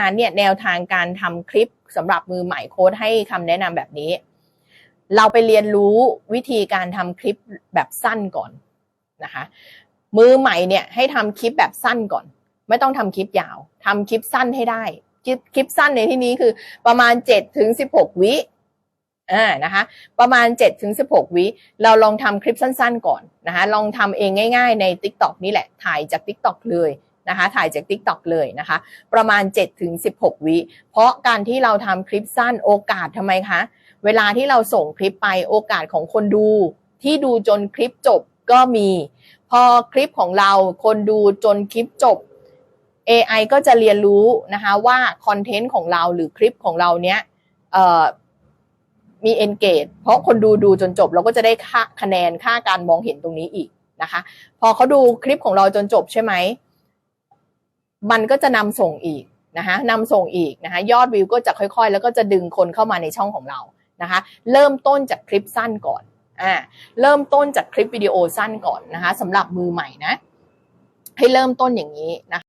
นั้นเนี่ยแนวทางการทำคลิปสำหรับมือใหม่โค้ดให้คำแนะนำแบบนี้ เราไปเรียนรู้วิธีการทำคลิปแบบสั้นก่อนนะคะ มือใหม่เนี่ยให้ทำคลิปแบบสั้นก่อน ไม่ต้องทำคลิปยาวทำคลิปสั้นให้ได้ คลิปคลิปสั้นในที่นี้คือประมาณ7ถึง16 วิอ่านะคะประมาณ7ถึง16 วิ เราลองทำคลิปสั้นๆก่อนนะคะลองทำเองง่าย ๆ ใน TikTok นี่แหละถ่ายจาก TikTok เลย นะคะถ่ายจาก TikTok เลยนะคะ ประมาณ7ถึง16 วิเพราะการที่เราทำคลิปสั้นโอกาสทำไมคะ เวลาที่เราส่งคลิปไปโอกาสของคนดู ที่ดูจนคลิปจบก็มี พอคลิปของเราคนดูจนคลิปจบ AI ก็จะเรียนรู้นะคะว่าคอนเทนต์ของเราหรือคลิปของเราเนี้ยเอ่อมี engage เพราะคนดูดูจนจบเราก็จะได้ค่าคะแนนค่าการมองเห็นตรงนี้อีกนะคะ พอเขาดูคลิปของเราจนจบใช่ไหม มันก็จะนำส่งอีกนะคะนำส่งอีกนะคะยอดวิวก็จะค่อยๆ แล้วก็จะดึงคนเข้ามาในช่องของเรานะคะเริ่มต้นจากคลิปสั้นก่อนอ่าเริ่มต้นจากคลิปวิดีโอสั้นก่อนนะคะสำหรับมือใหม่นะให้เริ่มต้นอย่างนี้นะคะ